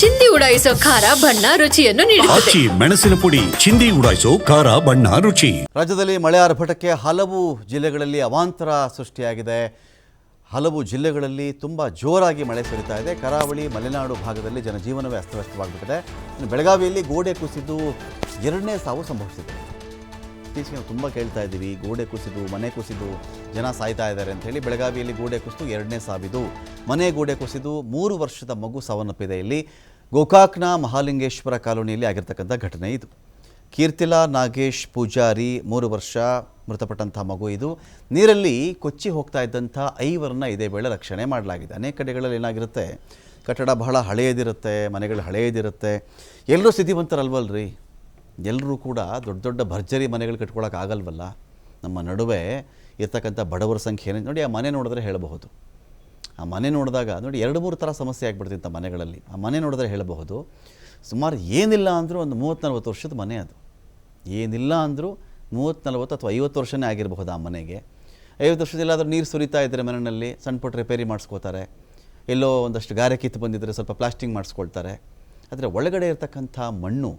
ಚಿಂದಿ ಉಡಾಯಿಸೋ ಖಾರ ಬಣ್ಣ ರುಚಿಯನ್ನು ನೀಡುತ್ತದೆ. ಆಚಿ ಮೆಣಸಿನ ಪುಡಿ ಚಿಂದಿ ಉಡಾಯಿಸೋ ಖಾರ ಬಣ್ಣ ರುಚಿ. ರಾಜ್ಯದಲ್ಲಿ ಮಳೆ ಆರ್ಭಟಕ್ಕೆ ಹಲವು ಜಿಲ್ಲೆಗಳಲ್ಲಿ ಅವಾಂತರ ಸೃಷ್ಟಿಯಾಗಿದೆ. ಹಲವು ಜಿಲ್ಲೆಗಳಲ್ಲಿ ತುಂಬ ಜೋರಾಗಿ ಮಳೆ ಸುರಿತಾ ಇದೆ. ಕರಾವಳಿ ಮಲೆನಾಡು ಭಾಗದಲ್ಲಿ ಜನಜೀವನವೇ ಅಸ್ತವ್ಯಸ್ತವಾಗ್ಬಿಟ್ಟಿದೆ. ಬೆಳಗಾವಿಯಲ್ಲಿ ಗೋಡೆ ಕುಸಿದು ಎರಡನೇ ಸಾವು ಸಂಭವಿಸಿದೆ. ಇತ್ತೀಚೆಗೆ ನಾವು ತುಂಬ ಕೇಳ್ತಾ ಇದ್ದೀವಿ, ಗೋಡೆ ಕುಸಿದು, ಮನೆ ಕುಸಿದು, ಜನ ಸಾಯ್ತಾ ಇದ್ದಾರೆ ಅಂತ ಹೇಳಿ ಬೆಳಗಾವಿಯಲ್ಲಿ ಗೋಡೆ ಕುಸಿದು ಎರಡನೇ ಸಾವಿದು. ಮನೆ ಗೋಡೆ ಕುಸಿದು ಮೂರು ವರ್ಷದ ಮಗು ಸಾವನ್ನಪ್ಪಿದೆ ಇಲ್ಲಿ. ಗೋಕಾಕ್ನ ಮಹಾಲಿಂಗೇಶ್ವರ ಕಾಲೋನಿಯಲ್ಲಿ ಆಗಿರ್ತಕ್ಕಂಥ ಘಟನೆ ಇದು. ಕೀರ್ತಿಲಾ, ನಾಗೇಶ್, ಪೂಜಾರಿ ಮೂರು ವರ್ಷ ಮೃತಪಟ್ಟಂಥ ಮಗು ಇದು. ನೀರಲ್ಲಿ ಕೊಚ್ಚಿ ಹೋಗ್ತಾ ಇದ್ದಂಥ ಐವರನ್ನ ಇದೇ ವೇಳೆ ರಕ್ಷಣೆ ಮಾಡಲಾಗಿದೆ. ಅನೇಕ ಕಡೆಗಳಲ್ಲಿ ಏನಾಗಿರುತ್ತೆ, ಕಟ್ಟಡ ಬಹಳ ಹಳೆಯದಿರುತ್ತೆ ಮನೆಗಳು ಹಳೆಯದಿರುತ್ತೆ ಎಲ್ಲರೂ ಸ್ಥಿತಿವಂತರಲ್ವಲ್ರಿ ಎಲ್ಲರೂ ಕೂಡ ದೊಡ್ಡ ದೊಡ್ಡ ಭರ್ಜರಿ ಮನೆಗಳು ಕಟ್ಕೊಳಕ್ಕೆ ಆಗಲ್ವಲ್ಲ? ನಮ್ಮ ನಡುವೆ ಇರ್ತಕ್ಕಂಥ ಬಡವರ ಸಂಖ್ಯೆ ನೋಡಿ, ಆ ಮನೆ ನೋಡಿದ್ರೆ ಹೇಳಬಹುದು. ಆ ಮನೆ ನೋಡಿದಾಗ ನೋಡಿ, ಎರಡು ಮೂರು ಥರ ಸಮಸ್ಯೆ ಆಗ್ಬಿಡ್ತಿತ್ತು ಮನೆಗಳಲ್ಲಿ. ಆ ಮನೆ ನೋಡಿದ್ರೆ ಹೇಳಬಹುದು, ಸುಮಾರು ಏನಿಲ್ಲ ಅಂದರೂ ಒಂದು ಮೂವತ್ತು ನಲ್ವತ್ತು ವರ್ಷದ ಮನೆ ಅದು. ಏನಿಲ್ಲ ಅಂದರೂ ಮೂವತ್ತು ನಲ್ವತ್ತು ಅಥವಾ ಐವತ್ತು ವರ್ಷನೇ ಆಗಿರಬಹುದು ಆ ಮನೆಗೆ. ಐವತ್ತು ವರ್ಷದಲ್ಲಾದರೂ ನೀರು ಸುರಿತಾ ಇದ್ದರೆ ಮನೆಯಲ್ಲಿ, ಸಣ್ಣ ಪುಟ್ಟ ರಿಪೇರಿ ಮಾಡಿಸ್ಕೋತಾರೆ. ಎಲ್ಲೋ ಒಂದಷ್ಟು ಗಾರೆ ಕಿತ್ತು ಬಂದಿದ್ದರೆ ಸ್ವಲ್ಪ ಪ್ಲಾಸ್ಟಿಂಗ್ ಮಾಡಿಸ್ಕೊಳ್ತಾರೆ. ಆದರೆ ಒಳಗಡೆ ಇರತಕ್ಕಂಥ ಮಣ್ಣು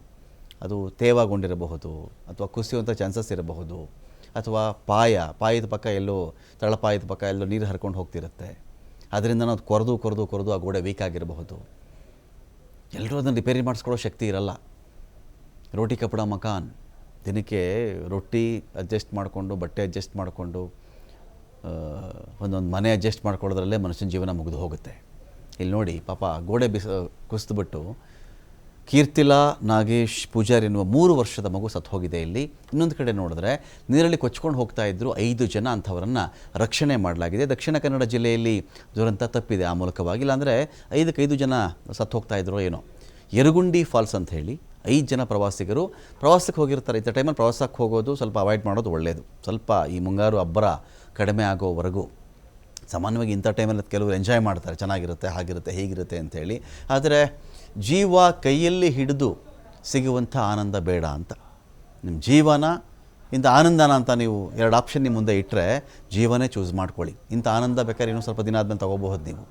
ಅದು ತೇವಾಗೊಂಡಿರಬಹುದು, ಅಥವಾ ಕುಸಿಯುವಂಥ ಚಾನ್ಸಸ್ ಇರಬಹುದು, ಅಥವಾ ಪಾಯ, ಪಾಯದ ಪಕ್ಕ ಎಲ್ಲೋ, ತಳಪಾಯದ ಪಕ್ಕ ಎಲ್ಲೋ ನೀರು ಹರ್ಕೊಂಡು ಹೋಗ್ತಿರುತ್ತೆ. ಅದರಿಂದ ನಾವು ಕೊರೆದು ಕೊರೆದು ಕೊರೆದು ಆ ಗೋಡೆ ವೀಕ್ ಆಗಿರಬಹುದು. ಎಲ್ಲರೂ ಅದನ್ನು ರಿಪೇರಿ ಮಾಡಿಸ್ಕೊಳ್ಳೋ ಶಕ್ತಿ ಇರಲ್ಲ. ರೋಟಿ ಕಪಡ ಮಕಾನ್, ದಿನಕ್ಕೆ ರೊಟ್ಟಿ ಅಡ್ಜಸ್ಟ್ ಮಾಡಿಕೊಂಡು, ಬಟ್ಟೆ ಅಡ್ಜಸ್ಟ್ ಮಾಡಿಕೊಂಡು ಒಂದೊಂದು ಮನೆ ಅಡ್ಜಸ್ಟ್ ಮಾಡ್ಕೊಳ್ಳೋದ್ರಲ್ಲೇ ಮನುಷ್ಯನ ಜೀವನ ಮುಗಿದು ಹೋಗುತ್ತೆ. ಇಲ್ಲಿ ನೋಡಿ ಪಾಪ ಗೋಡೆ ಬಿಸ ಕುಸಿದ್ಬಿಟ್ಟು ಕೀರ್ತಿಲಾ ನಾಗೇಶ್ ಪೂಜಾರಿ ಎನ್ನುವ ಮೂರು ವರ್ಷದ ಮಗು ಸತ್ತು ಹೋಗಿದೆ ಇಲ್ಲಿ. ಇನ್ನೊಂದು ಕಡೆ ನೋಡಿದ್ರೆ ನೀರಲ್ಲಿ ಕೊಚ್ಕೊಂಡು ಹೋಗ್ತಾ ಇದ್ದರು ಐದು ಜನ ಅಂಥವರನ್ನು ರಕ್ಷಣೆ ಮಾಡಲಾಗಿದೆ. ದಕ್ಷಿಣ ಕನ್ನಡ ಜಿಲ್ಲೆಯಲ್ಲಿ ದುರಂತ ತಪ್ಪಿದೆ. ಆ ಮೂಲಕವಾಗಿ ಇಲ್ಲಾಂದರೆ ಐದಕ್ಕೆ ಐದು ಜನ ಸತ್ತು ಹೋಗ್ತಾ ಇದ್ರು ಏನೋ. ಯರಗುಂಡಿ ಫಾಲ್ಸ್ ಅಂತ ಹೇಳಿ ಐದು ಜನ ಪ್ರವಾಸಿಗರು ಪ್ರವಾಸಕ್ಕೆ ಹೋಗಿರ್ತಾರೆ. ಇಂಥ ಟೈಮಲ್ಲಿ ಪ್ರವಾಸಕ್ಕೆ ಹೋಗೋದು ಸ್ವಲ್ಪ ಅವಾಯ್ಡ್ ಮಾಡೋದು ಒಳ್ಳೆಯದು ಸ್ವಲ್ಪ ಈ ಮುಂಗಾರು ಅಬ್ಬರ ಕಡಿಮೆ ಆಗೋವರೆಗೂ. ಸಾಮಾನ್ಯವಾಗಿ ಇಂಥ ಟೈಮಲ್ಲಿ ಕೆಲವರು ಎಂಜಾಯ್ ಮಾಡ್ತಾರೆ, ಚೆನ್ನಾಗಿರುತ್ತೆ, ಹಾಗಿರುತ್ತೆ, ಹೀಗಿರುತ್ತೆ ಅಂಥೇಳಿ. ಆದರೆ ಜೀವ ಕೈಯಲ್ಲಿ ಹಿಡಿದು ಸಿಗುವಂಥ ಆನಂದ ಬೇಡ ಅಂತ. ನಿಮ್ಮ ಜೀವನ ಇಂಥ ಆನಂದನ ಅಂತ ನೀವು ಎರಡು ಆಪ್ಷನ್ ನಿಮ್ಮ ಮುಂದೆ ಇಟ್ಟರೆ ಜೀವನೇ ಚೂಸ್ ಮಾಡ್ಕೊಳ್ಳಿ. ಇಂಥ ಆನಂದ ಬೇಕಾದ್ರೆ ಇನ್ನೂ ಸ್ವಲ್ಪ ದಿನ ಆದಮೇಲೆ ತೊಗೋಬಹುದು ನೀವು.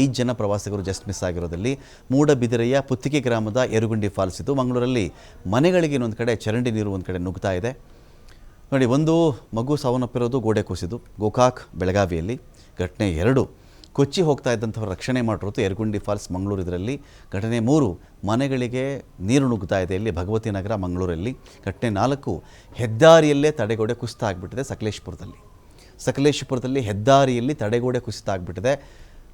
ಐದು ಜನ ಪ್ರವಾಸಿಗರು ಜಸ್ಟ್ ಮಿಸ್ ಆಗಿರೋದಲ್ಲಿ ಮೂಡಬಿದಿರೆಯ ಪುತ್ತಿಗೆ ಗ್ರಾಮದ ಎರುಗುಂಡಿ ಫಾಲ್ಸ್ ಇದು ಮಂಗಳೂರಲ್ಲಿ ಮನೆಗಳಿಗೆ ಇನ್ನೊಂದು ಕಡೆ ಚರಂಡಿ ನೀರು ಒಂದು ಕಡೆ ನುಗ್ತಾ ಇದೆ. ನೋಡಿ, ಒಂದು ಮಗು ಸಾವನ್ನಪ್ಪಿರೋದು ಗೋಡೆ ಕುಸಿದು ಗೋಕಾಕ್ ಬೆಳಗಾವಿಯಲ್ಲಿ. ಘಟನೆ ಎರಡು. ಕೊಚ್ಚಿ ಹೋಗ್ತಾ ಇದ್ದಂಥವ್ರು ರಕ್ಷಣೆ ಮಾಡಿರೋದು ಯರಗುಂಡಿ ಫಾಲ್ಸ್ ಮಂಗಳೂರು ಇದರಲ್ಲಿ. ಘಟನೆ ಮೂರು, ಮನೆಗಳಿಗೆ ನೀರು ನುಗ್ಗುತ್ತಾ ಇದೆ. ಇಲ್ಲಿ ಭಗವತಿ ನಗರ ಮಂಗಳೂರಲ್ಲಿ. ಘಟನೆ ನಾಲ್ಕು, ಹೆದ್ದಾರಿಯಲ್ಲೇ ತಡೆಗೋಡೆ ಕುಸಿತ ಆಗಿಬಿಟ್ಟಿದೆ ಸಕಲೇಶ್ಪುರದಲ್ಲಿ. ಸಕಲೇಶ್ಪುರದಲ್ಲಿ ಹೆದ್ದಾರಿಯಲ್ಲಿ ತಡೆಗೋಡೆ ಕುಸಿತ ಆಗಿಬಿಟ್ಟಿದೆ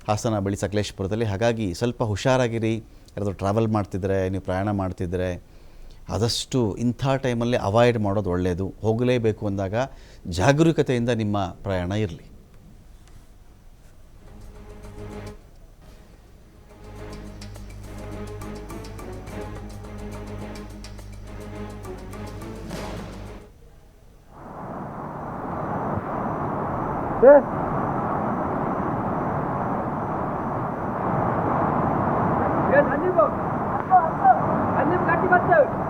ಹಾಸನ ಬಳಿ ಸಕಲೇಶ್ಪುರದಲ್ಲಿ. ಹಾಗಾಗಿ ಸ್ವಲ್ಪ ಹುಷಾರಾಗಿರಿ. ಯಾರಾದರೂ ಟ್ರಾವೆಲ್ ಮಾಡ್ತಿದ್ರೆ, ನೀವು ಪ್ರಯಾಣ ಮಾಡ್ತಿದ್ರೆ, ಆದಷ್ಟು ಇಂಥ ಟೈಮಲ್ಲಿ ಅವಾಯ್ಡ್ ಮಾಡೋದು ಒಳ್ಳೆಯದು ಹೋಗಲೇಬೇಕು ಅಂದಾಗ ಜಾಗರೂಕತೆಯಿಂದ ನಿಮ್ಮ ಪ್ರಯಾಣ ಇರಲಿ. 네? 야, 단님 봐. 안녕, 안녕. 단님 같이 봤어.